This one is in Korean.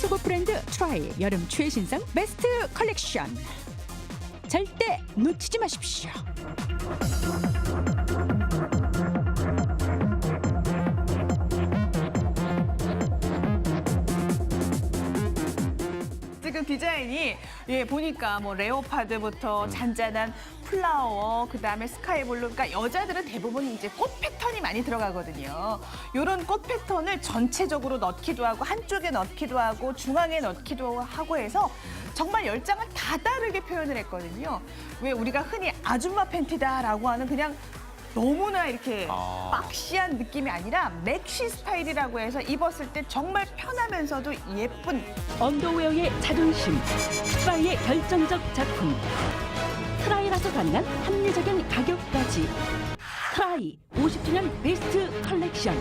속옷 브랜드 트라이 여름 최신상 베스트 컬렉션 절대 놓치지 마십시오. 지금 디자인이 예 보니까 뭐 레오파드부터 잔잔한 플라워 그다음에 스카이블루 그러니까 여자들은 대부분 이제 꽃 패턴이 많이 들어가거든요. 이런 꽃 패턴을 전체적으로 넣기도 하고 한쪽에 넣기도 하고 중앙에 넣기도 하고 해서 정말 열 장을 다 다르게 표현을 했거든요. 왜 우리가 흔히 아줌마 팬티다라고 하는 그냥 너무나 이렇게 아. 박시한 느낌이 아니라 맥시 스타일이라고 해서 입었을 때 정말 편하면서도 예쁜. 언더웨어의 자존심 트라이의 결정적 작품. 트라이라서 가능한 합리적인 가격까지. 트라이 50주년 베스트 컬렉션